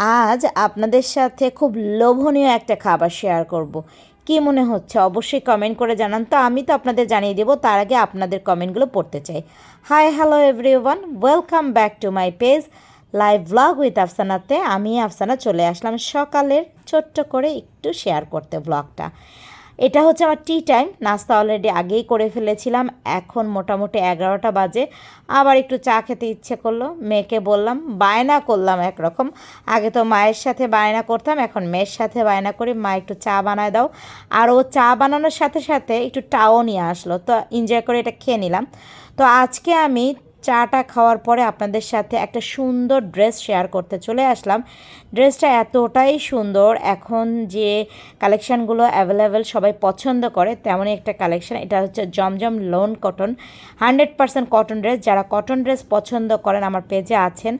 আজ আপনাদের সাথে খুব লোভনীয় একটা খাবার শেয়ার করব। কি মনে হচ্ছে? অবশ্যই কমেন্ট করে জানান। তো আমি তো আপনাদের জানিয়ে দেবো, তার আগে আপনাদের কমেন্টগুলো পড়তে চাই। Hi hello everyone welcome back to my page live blog with আফসানাতে। আমি আফসানা চলে আসলাম সকালের ছোট্ট করে একটু শেয়ার করতে ব্লগটা এটা হচ্ছে আমার টি টাইম নাস্তা অলরেডি আগেই করে ফেলেছিলাম। এখন মোটামুটি এগারোটা বাজে। আবার একটু চা খেতে ইচ্ছে করল। মেয়েকে বললাম, বায়না করলাম একরকম। আগে তো মায়ের সাথে বায়না করতাম, এখন মেয়ের সাথে বায়না করি। মা, একটু চা বানায় দাও। আর ও চা বানানোর সাথে সাথে একটু টাও নিয়ে আসলো। তো এনজয় করে এটা খেয়ে নিলাম। তো আজকে আমি চাটা খাওয়ার পরে আপনাদের সাথে একটা সুন্দর ড্রেস শেয়ার করতে চলে আসলাম। ড্রেসটা এতটাই সুন্দর, এখন যে কালেকশানগুলো অ্যাভেলেবেল সবাই পছন্দ করে, তেমনই একটা কালেকশান। এটা হচ্ছে Zamzam lawn cotton, hundred percent cotton dress. যারা কটন ড্রেস পছন্দ করেন, আমার পেজে আছেন।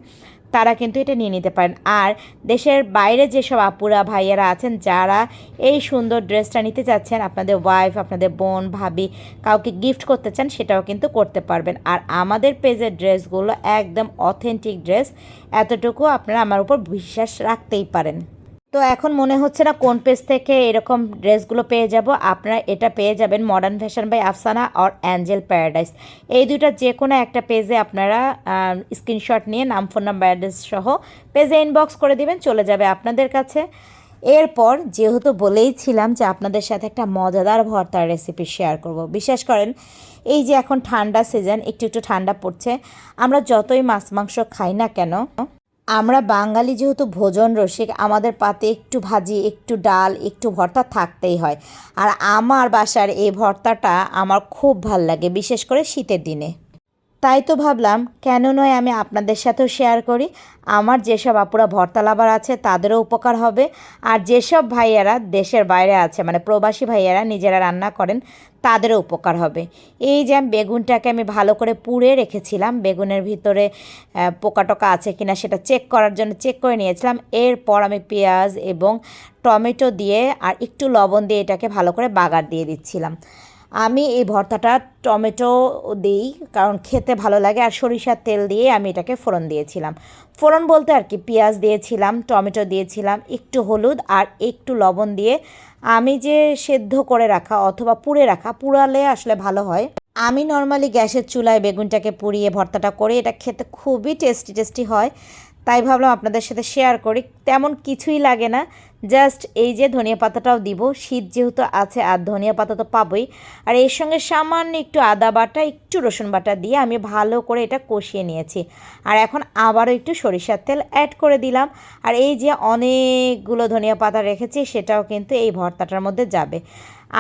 তারা কিন্তু এটা নিয়ে নিতে পারেন। আর দেশের বাইরে যেসব আপুরা, ভাইয়ারা আছেন, যারা এই সুন্দর ড্রেসটা নিতে চাচ্ছেন আপনাদের ওয়াইফ আপনাদের বোন, ভাবি, কাউকে গিফট করতে চান, সেটাও কিন্তু করতে পারবেন। আর আমাদের পেজের ড্রেসগুলো একদম অথেন্টিক ড্রেস এতটুকু আপনারা আমার উপর বিশ্বাস রাখতেই পারেন। তো এখন মনে হচ্ছে না কোন পেজ থেকে এরকম ড্রেসগুলো পেয়ে যাব। আপনারা এটা পেয়ে যাবেন মডার্ন ফ্যাশন বাই আফসানা আর অ্যাঞ্জেল প্যারাডাইস এই দুইটা যে কোনো একটা পেজে আপনারা স্ক্রিনশট নিয়ে নাম ফোন নাম্বার অ্যাড্রেস সহ পেজে ইনবক্স করে দিবেন, চলে যাবে আপনাদের কাছে। এরপর যেহেতু বলেইছিলাম যে আপনাদের সাথে একটা মজাদার ভর্তার রেসিপি শেয়ার করব, বিশ্বাস করেন, এই যে এখন ঠান্ডা সিজন একটু একটু ঠান্ডা পড়ছে, আমরা যতই মাছ, মাংস খাই না কেন আমরা বাঙালি যেহেতু ভোজন রসিক, আমাদের পাতে একটু ভাজি, একটু ডাল, একটু ভর্তা থাকতেই হয়। আর আমার বাসার এই ভর্তাটা আমার খুব ভালো লাগে, বিশেষ করে শীতের দিনে। তাই তো ভাবলাম, কেন নয় আমি আপনাদের সাথেও শেয়ার করি। আমার যেসব আপুরা ভর্তা লাভার আছে, তাদেরও উপকার হবে। আর যেসব ভাইয়ারা দেশের বাইরে আছে মানে প্রবাসী ভাইয়ারা নিজেরা রান্না করেন, তাদেরও উপকার হবে। এই যে বেগুনটাকে আমি ভালো করে পুড়ে রেখেছিলাম, বেগুনের ভিতরে পোকা টোকা আছে কিনা সেটা চেক করার জন্য চেক করে নিয়েছিলাম। এরপর আমি পেঁয়াজ এবং টমেটো দিয়ে আর একটু লবণ দিয়ে এটাকে ভালো করে বাগার দিয়ে দিচ্ছিলাম। আমি এই ভর্তাটা টমেটো দিই, কারণ খেতে ভালো লাগে আর সরিষার তেল দিয়ে আমি এটাকে ফোড়ন দিয়েছিলাম। ফোড়ন বলতে আর কি পেঁয়াজ দিয়েছিলাম, টমেটো দিয়েছিলাম, একটু হলুদ আর একটু লবণ দিয়ে আমি যে সেদ্ধ করে রাখা অথবা পুড়ে রাখা, পুড়ালে আসলে ভালো হয়। আমি নর্মালি গ্যাসের চুলায় বেগুনটাকে পুড়িয়ে ভর্তাটা করে, এটা খেতে খুবই টেস্টি টেস্টি হয়। তাই ভাবলাম আপনাদের সাথে শেয়ার করি, তেমন কিছুই লাগে না। জাস্ট এই যে ধনিয়া পাতাটাও দিব। শীত যেহেতু আছে, আর ধনিয়া পাতা তো পাবোই। আর এর সঙ্গে সামান্য একটু আদা বাটা, একটু রসুন বাটা দিয়ে আমি ভালো করে এটা কষিয়ে নিয়েছি। আর এখন আবারও একটু সরিষার তেল অ্যাড করে দিলাম। আর এই যে অনেকগুলো ধনিয়া পাতা রেখেছি, সেটাও কিন্তু এই ভর্তাটার মধ্যে যাবে।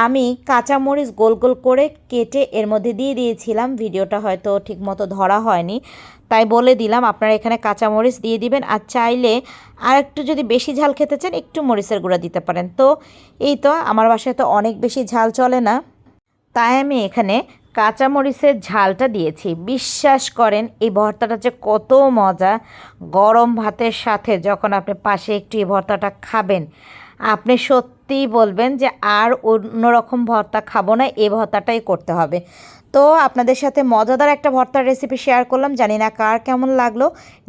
আমি কাঁচামরিচ গোল গোল করে কেটে এর মধ্যে দিয়ে দিয়েছিলাম। ভিডিওটা হয়তো ঠিকমতো ধরা হয়নি। তাই বলে দিলাম, আপনারা এখানে কাঁচামরিচ দিয়ে দিবেন। আর চাইলে আর একটু যদি বেশি ঝাল খেতে চান, একটু মরিচের গুঁড়া দিতে পারেন। তো এই তো আমার বাসায় তো অনেক বেশি ঝাল চলে না। তাই আমি এখানে কাঁচামরিচের ঝালটা দিয়েছি। বিশ্বাস করেন, এই ভর্তাটা যে কত মজা। গরম ভাতের সাথে যখন আপনি পাশে একটু এই ভর্তাটা খাবেন, আপনি সত্যিই বলবেন যে আর অন্যরকম ভর্তা খাব না, এ ভর্তাটাই করতে হবে। তো আপনাদের সাথে মজাদার একটা ভর্তার রেসিপি শেয়ার করলাম, জানি না কার কেমন লাগল,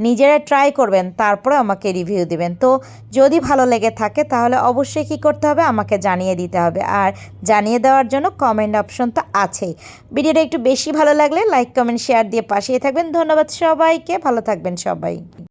নিজেরা ট্রাই করবেন, তারপরে আমাকে রিভিউ দিবেন। তো যদি ভালো লেগে থাকে তাহলে অবশ্যই কি করতে হবে, আমাকে জানিয়ে দিতে হবে। আর জানিয়ে দেওয়ার জন্য কমেন্ট অপশন তো আছেই। ভিডিওটা একটু বেশি ভালো লাগলে লাইক কমেন্ট শেয়ার দিয়ে পাশিয়ে থাকবেন। ধন্যবাদ সবাইকে, ভালো থাকবেন সবাই।